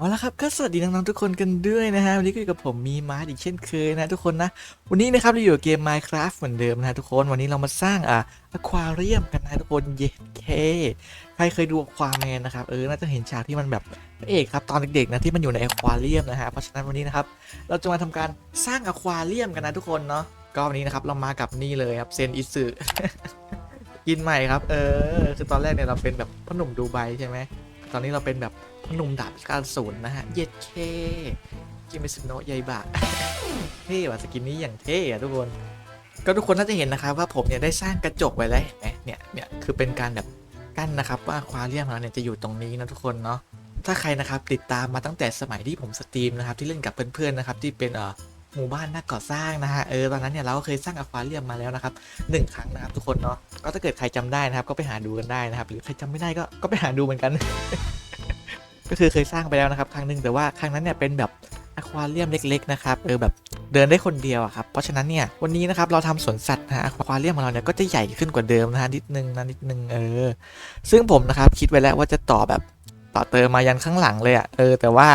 เอาละครับก็สวัสดีน้องๆทุกคนกันด้วยนะฮะวันนี้ก็อยู่กับผมมีมาร์ทอีกเช่นเคยนะทุกคนนะวันนี้นะครับเราอยู่กับเกม Minecraft เหมือนเดิมนะทุกคนวันนี้เรามาสร้างอะอควาเรียมกันนะทุกคนเย็นเคใครเคยดูควาแมนนะครับเออน่าจะเห็นฉากที่มันแบบพระเอกครับตอนเด็กๆนะที่มันอยู่ในอควาเรียมนะฮะเพราะฉะนั้นวันนี้นะครับเราจะมาทำการสร้างอควาเรียมกันนะทุกคนเนาะก็วันนี้นะครับเรามากับนี่เลยครับเซนอิสึกินใหม่ครับเออคือตอนแรกเนี่ยเราเป็นแบบพ่อหนุ่มดูไบใช่ไหมตอนนี้เราเป็นแบบ หนุ่มดาบการศูนย์นะฮะ เย็ดเคกินไปสุโนะยายบะเท่ว่ะสกินนี้อย่างเท่อะทุกคน ก็ทุกคนน่าจะเห็นนะครับว่าผมเนี่ยได้สร้างกระจกไว้แล้วเห็นไหมเนี่ยเนี่ยคือเป็นการแบบกั้นนะครับว่าควาเรียมของเราเนี่ยจะอยู่ตรงนี้นะทุกคนเนาะถ้าใครนะครับติดตามมาตั้งแต่สมัยที่ผมสตรีมนะครับที่เล่นกับเพื่อนๆนะครับที่เป็นเอ่อหมู่บ้านนักก่อสร้างนะฮะเออตอนนั้นเนี่ยเราก็เคยสร้างอควาเรียมมาแล้วนะครับหนึ่งครั้งนะครับทุกคนเนาะก็ถ้าเกิดใครจำได้นะครับก็ไปหาดูกันได้นะครับ หรือใครจำไม่ได้ก็ก็ไปหาดูเหมือนกัน ก็คือเคยสร้างไปแล้วนะครับ ครั้งหนึ่งแต่ว่าครั้งนั้นเนี่ยเป็นแบบอควาเรียมเล็กๆนะครับเออแบบเดินได้คนเดียวอะครับเพราะฉะนั้นเนี่ยวันนี้นะครับเราทำสวนสัตว์นะอควาเรียมของเราเนี่ยก็จะใหญ่ขึ้นกว่าเดิมนะฮะนิดนึงนะนิดนึงเออ ซึ่งผมนะครับคิดไว้แล้วว่าจะต่อแบบต่อเติมมายันข้างหลังเลยอะเออแต่ว่า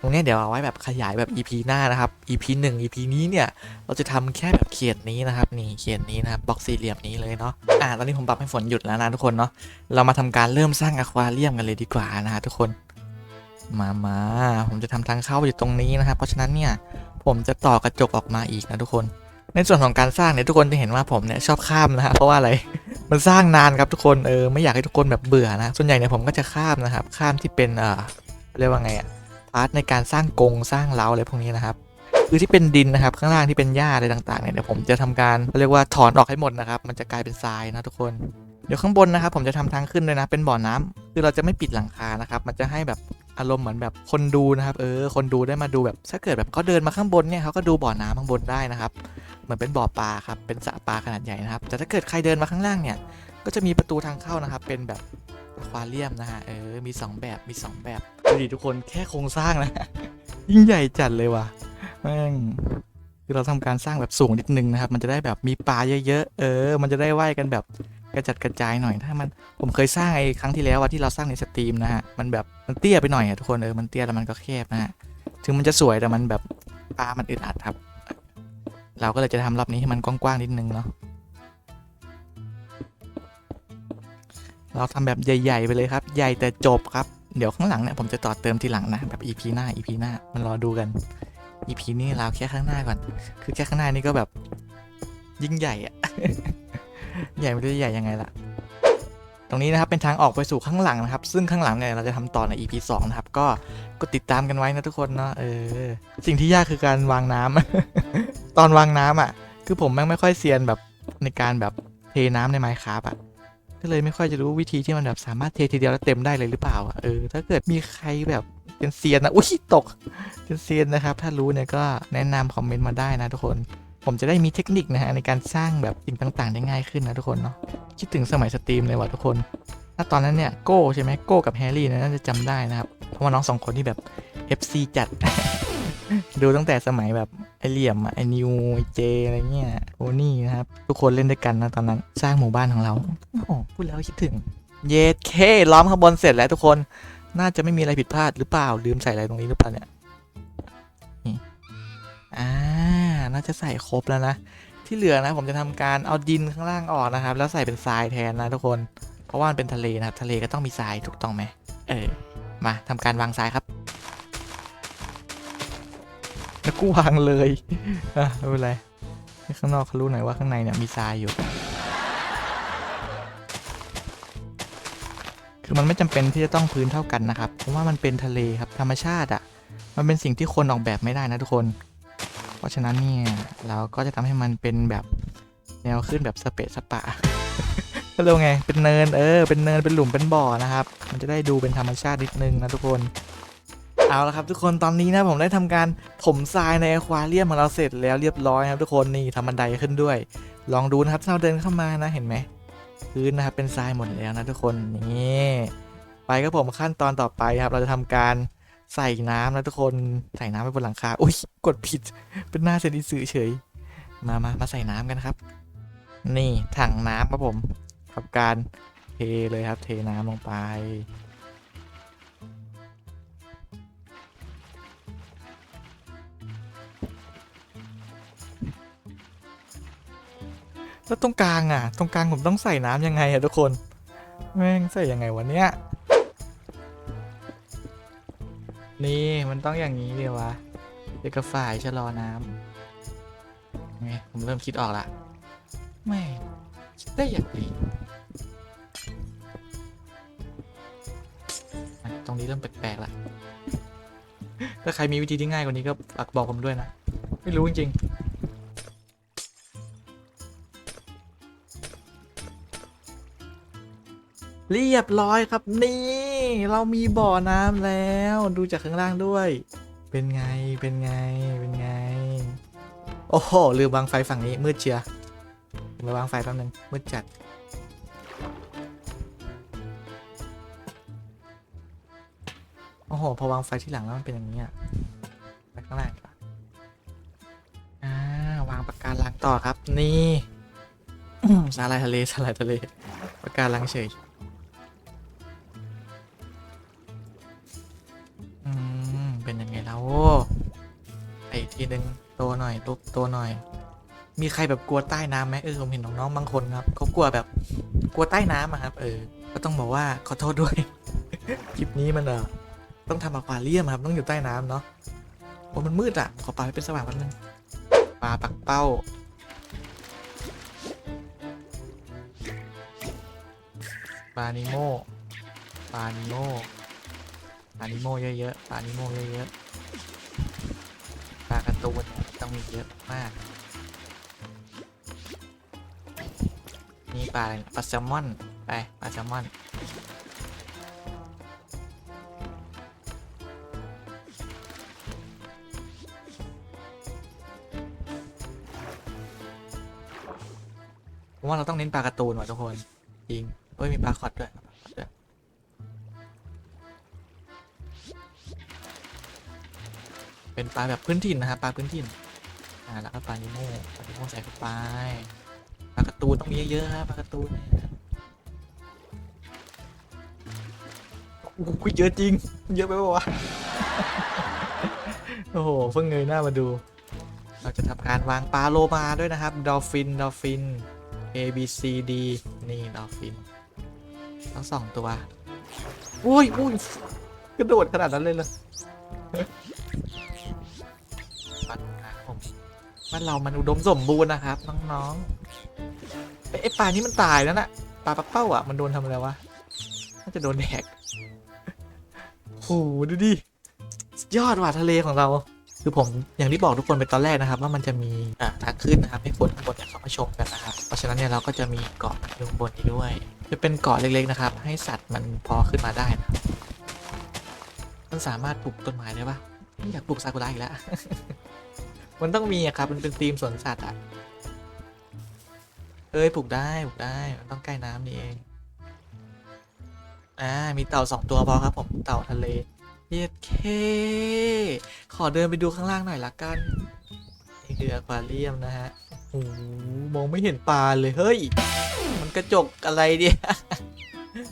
ตรงนี้เดี๋ยวเอาไว้แบบขยายแบบ EP หน้านะครับ EP 1 EP นี้เนี่ยเราจะทำแค่แบบเขียนนี้นะครับนี่เขียนนี้นะครับบล็อกสี่เหลี่ยมนี้เลยเนาะอ่าตอนนี้ผมปรับให้ฝนหยุดแล้วนะทุกคนเนาะเรามาทำการเริ่มสร้างอควาเรียมกันเลยดีกว่านะฮะทุกคน มามาผมจะทำทางเข้าอยู่ตรงนี้นะครับ เพราะฉะนั้นเนี่ยผมจะต่อกระจกออกมาอีกนะทุกคน ในส่วนของการสร้างเนี่ยทุกคนจะเห็นว่าผมเนี่ยชอบข้ามนะฮะเพราะว่าอะไรมันสร้างนานครับทุกคนเออไม่อยากให้ทุกคนแบบเบื่อนะส่วนใหญ่เนี่ยผมก็จะข้ามนะครับ ข้ามที่เป็นเอ่อเรียกว่าไงอะพาร์ทในการสร้างกรงสร้างเล้าอะไรพวกนี้นะครับคือที่เป็นดินนะครับข้างล่างที่เป็นหญ้าอะไรต่างๆเนี่ยเดี๋ยวผมจะทำการเรียกว่าถอนออกให้หมดนะครับ มันจะกลายเป็นทรายนะทุกคนเดี๋ยวข้างบนนะครับผมจะทำทางขึ้นเลยนะเป็นบ่อน้ำคือเราจะไม่ปิดหลังคานะครับ มันจะให้แบบ อารมณ์เหมือนแบบคนดูนะครับเออคนดูได้มาดูแบบถ้าเกิดแบบเขาเดินมาข้างบนเนี่ยเขาก็ดูบ่อน้ำข้างบนได้นะครับเหมือนเป็นบ่อปลาครับเป็นสระปลาขนาดใหญ่นะครับ แต่ถ้าเกิดใครเดินมาข้างล่างเนี่ยก็จะมีประตูทางเข้านะครับ เป็นแบบอควาเรียมนะฮะเออมี 2 แบบมี 2 แบบดูดิทุกคนแค่โครงสร้างนะยิ่งใหญ่จัดเลยว่ะแม่งคือเราทำการสร้างแบบสูงนิดนึงนะครับ มันจะได้แบบมีปลาเยอะๆเออ มันจะได้ว่ายกันแบบ กระจัดกระจายหน่อยถ้ามันผมเคยสร้างไอ้ครั้งที่แล้วว่าที่เราสร้างในสตรีมนะฮะมันแบบมันเตี้ยไปหน่อยอะทุกคนเออมันเตี้ยแล้วมันก็แคบนะฮะถึงมันจะสวยแต่มันแบบปามันอึดอัดครับ เราก็เลยจะทำรอบนี้ให้มันกว้างๆนิดนึงเนาะเราทำแบบใหญ่ ๆ ไปเลยครับ ใหญ่แต่จบครับเดี๋ยวข้างหลังเนี่ยผมจะต่อเติมทีหลังนะแบบ EP หน้า EP หน้ามันรอดูกัน EP นี้เราแค่ข้างหน้าก่อน คือแค่ข้างหน้านี่ก็แบบยิ่งใหญ่อะ ใหญ่ไม่รู้จะใหญ่ยังไงล่ะตรงนี้นะครับเป็นทางออกไปสู่ข้างหลังนะครับ ซึ่งข้างหลังเนี่ยเราจะทำต่อใน EP 2 นะครับ ก็กดติดตามกันไว้นะทุกคนเนาะเออสิ่งที่ยากคือการวางน้ำตอนวางน้ำอะ คือผมแม่งไม่ค่อยเซียนแบบในการแบบเทน้ำในไมค์ครับอะก็เลยไม่ค่อยจะรู้วิธีที่มันแบบสามารถเททีเดียวแล้วเต็มได้เลยหรือเปล่าอะเออถ้าเกิดมีใครแบบเป็นเซียนนะอุ้ยตกเป็นเซียนนะครับ ถ้ารู้เนี่ยก็แนะนำคอมเมนต์มาได้นะทุกคน ผมจะได้มีเทคนิคนะฮะในการสร้างแบบสิ่งต่างๆ ได้ง่ายขึ้นนะทุกคนเนาะคิดถึงสมัยสตรีมเลยว่ะทุกคนถ้าตอนนั้นเนี่ยโก้ใช่ไหมโก้กับแฮร์รี่นยน่าจะจำได้นะครับเพราะว่าน้องสองคนที่แบบ FC จัด ดูตั้งแต่สมัยแบบไอเหลี่ยมไอนิวไอเจอะไรเงี้ยโอนี่นะครับ ทุกคนเล่นด้วยกันนะตอนนั้นสร้างหมู่บ้านของเราโอ้พูดแล้วคิดถึง เยเคล้อมข้างบนเสร็จแล้วทุกคนน่าจะไม่มีอะไรผิดพลาดหรือเปล่าลืมใส่อะไรตรงนี้หรือเปล่าเนี่ยนี่อ่า น่าจะใส่ครบแล้วนะ ที่เหลือนะผมจะทำการเอาดินข้างล่างออกนะครับ แล้วใส่เป็นทรายแทนนะทุกคน เพราะว่ามันเป็นทะเลนะครับ ทะเลก็ต้องมีทรายถูกต้องไหมเออ มาทำการวางทรายครับแล้วกูวางเลยอะไม่เป็นไรข้างนอกเขารู้หน่อยว่าข้างในเนี่ยมีทรายอยู่ คือมันไม่จำเป็นที่จะต้องพื้นเท่ากันนะครับ เพราะว่ามันเป็นทะเลครับธรรมชาติอะ มันเป็นสิ่งที่คนออกแบบไม่ได้นะทุกคน เพราะฉะนั้นเนี่ยเราก็จะทำให้มันเป็นแบบแนวขึ้นแบบสเปซสปะก็เรียกว่าไง เป็นเนินเออ เป็นเนิน เป็นหลุม เป็นบ่อนะครับ มันจะได้ดูเป็นธรรมชาตินิดนึงนะทุกคน เอาละครับทุกคนตอนนี้นะผมได้ทำการถมทรายในอควาเรียมของเราเสร็จแล้วเรียบร้อยครับทุกคนนี่ทำบันไดขึ้นด้วย ลองดูนะครับถ้าเราเดินเข้ามานะเห็นไหมพื้นนะครับเป็นทรายหมดแล้วนะทุกคนนี่ไปครับผมขั้นตอนต่อไปครับเราจะทำการ ใส่น้ำนะทุกคนใส่น้ำไปบนหลังคาโอ้ยกดผิดเป็นหน้าเซนิสือเฉย มามามาใส่น้ำกันครับ นี่ถังน้ำครับผมทำการเทเลยครับ เทน้ำลงไป แล้วตรงกลางอะ ตรงกลางผมต้องใส่น้ำยังไงอะทุกคน แม่งใส่ยังไงวันเนี้ย นี่มันต้องอย่างนี้เดียววะเด็กกระฝ่ายชะลอน้ำไงผมเริ่มคิดออกละไม่คิดได้อย่างดีอะตรงนี้เริ่มแปลกๆละถ้าใครมีวิธีที่ง่ายกว่านี้ก็ฝากบอกผมด้วยนะ ไม่รู้จริงๆ เรียบร้อยครับ นี่ เรามีบ่อน้ำแล้ว ดูจากข้างล่างด้วย เป็นไงเป็นไงเป็นไง โอ้โหลืมวางไฟฝั่งนี้มืดเชียร์มไปวางไฟแป๊บนึงมืดจัด โอ้โห พอวางไฟที่หลังแล้วมันเป็นอย่างนี้อะไปข้างล่างวาอ่าวางปากการังต่อครับ นี่สาลายทะเลสาลายทะเลปากการังเฉย ไงแล้วไออีกทีหนึ่งตัวหน่อยตัวตัวหน่อย มีใครแบบกลัวใต้น้ำไหมเออผมเห็นน้องๆบางคนครับเขากลัวแบบกลัวใต้น้ำอะครับ เออ ก็ต้องบอกว่าขอโทษด้วย คลิปนี้มันเออต้องทำอควาเรียมครับ ต้องอยู่ใต้น้ำเนาะโอ้มันมืดอะขอปลาให้เป็นสว่างแป๊บนึงปลาปักเป้า ปลานิโมปลานิโมปลานิโมเยอะๆปลานิโมเยอะๆ ตูนเนี่ยต้องมีเยอะมากมีปลาอะไรปลาแซลมอน ไปปลาแซลมอน ผมว่าเราต้องเน้นปลาการ์ตูนว่ะทุกคน จริงเฮ้ย มีปลาคอดด้วย เป็นปลาแบบพื้นถิ่นนะครับปลาพื้นถิ่นอ่าแล้วก็ปลานิโม่ปลานิโม่ใส่เข้าไปปลาการ์ตูนต้องมีเยอะๆครับปลาการ์ตูนเนี่ยโอ้โหเยอะจริง เยอะไปปะวะโอ้โหเพิ่งเงยหน้ามาดู เราจะทำการวางปลาโลมาด้วยนะครับดอลฟินดอลฟิน A B C D นี่ดอลฟินทั้งสองตัว อุ้ยอุ้ยกระโดดขนาดนั้นเลยเหรอ บ้านเรามันอุดมสมบูรณ์นะครับน้องๆไอ้ปลานี้มันตายแล้วน่ะปลาปักเป้าอะมันโดนทำอะไรวะน่าจะโดนแดกโหดูดิยอดว่ะทะเลของเรา คือผมอย่างที่บอกทุกคนไปตอนแรกนะครับ ว่ามันจะมีอ่าทางขึ้นนะครับ ให้คนข้างบนเนี่ยเขามาชมกันนะครับ เพราะฉะนั้นเนี่ยเราก็จะมีเกาะอยู่บนนี้ด้วย จะเป็นเกาะเล็กๆนะครับ ให้สัตว์มันพอขึ้นมาได้นะมันสามารถปลูกต้นไม้ได้ปะอยากปลูกซากุระอีกแล้ว มันต้องมีอะครับ มันเป็นธีมสวนสัตว์อะเอ้ยปลูกได้ปลูกได้มันต้องใกล้น้ำนี่เอง อ่า มีเต่าสองตัวพอครับ ผม เต่าทะเลเย็ดเค ขอเดินไปดูข้างล่างหน่อยละกัน นี่คืออควาเรียมนะฮะโอ้โหมองไม่เห็นปลาเลย เฮ้ย มันกระจกอะไรเนี่ย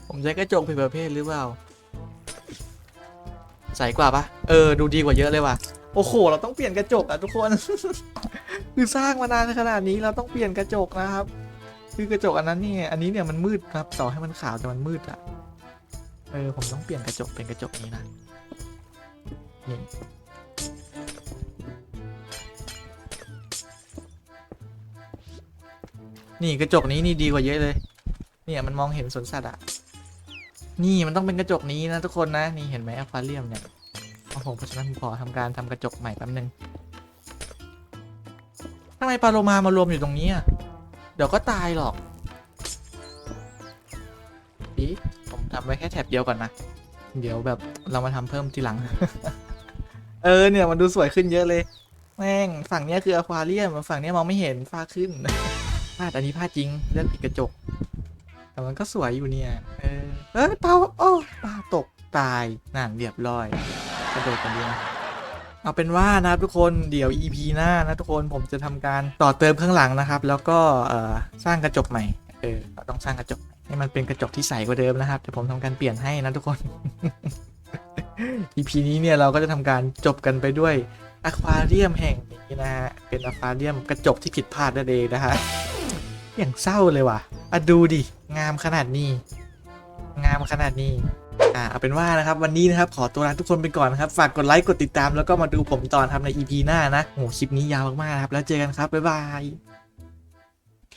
ผมใช้กระจกผิดประเภทหรือเปล่า ใสกว่าปะเออ ดูดีกว่าเยอะเลยว่ะ โอ้โห เราต้องเปลี่ยนกระจกอะทุกคน คือสร้างมานานขนาดนี้เราต้องเปลี่ยนกระจกนะครับ คือกระจกอันนั้นนี่อันนี้เนี่ยมันมืดครับต่อให้มันขาวแต่มันมืดอะเออผมต้องเปลี่ยนกระจกเป็นกระจกนี้นะนี่นี่กระจกนี้นี่ดีกว่าเยอะเลย เนี่ยมันมองเห็นสวนสัตว์อะนี่มันต้องเป็นกระจกนี้นะทุกคนนะ นี่เห็นไหมอควาเรียมเนี่ย โอ้โหเพราะฉะนั้นผมขอทำการทำกระจกใหม่แป๊บนึงทำไมปลาโลมามารวมอยู่ตรงนี้อะ เดี๋ยวก็ตายหรอกอีผมทำไว้แค่แถบเดียวก่อนนะ เดี๋ยวแบบเรามาทำเพิ่มทีหลัง เออเนี่ยมันดูสวยขึ้นเยอะเลย แม่งฝั่งเนี้ยคืออควาเรียมฝั่งเนี้ยมองไม่เห็นฟ้าขึ้นพลาดอันนี้พลาดจริงเลือกผิดกระจก แต่มันก็สวยอยู่เนี่ย เออเอยปลาโอ้ปลาตกตายนั่นเรียบร้อย กระโดดกันดีนะเอาเป็นว่านะครับทุกคนเดี๋ยว EP หน้านะทุกคนผมจะทำการต่อเติมข้างหลังนะครับ แล้วก็สร้างกระจกใหม่เออต้องสร้างกระจกให้มันเป็นกระจกที่ใสกว่าเดิมนะครับเดี๋ยวผมทำการเปลี่ยนให้นะทุกคน EP นี้เนี่ยเราก็จะทำการจบกันไปด้วยอควาเรียมแห่งนี้นะฮะเป็นอควาเรียมกระจกที่ผิดพลาดนั่นเองนะฮะอย่างเศร้าเลยว่ะอะดูดิงามขนาดนี้ งามขนาดนี้ อ่าเอาเป็นว่านะครับวันนี้นะครับขอตัวลาทุกคนไปก่อนนะครับฝากกดไลค์กดติดตามแล้วก็มาดูผมตอนทำใน EP หน้านะโอ้โหคลิปนี้ยาวมากๆนะครับแล้วเจอกันครับบ๊ายบาย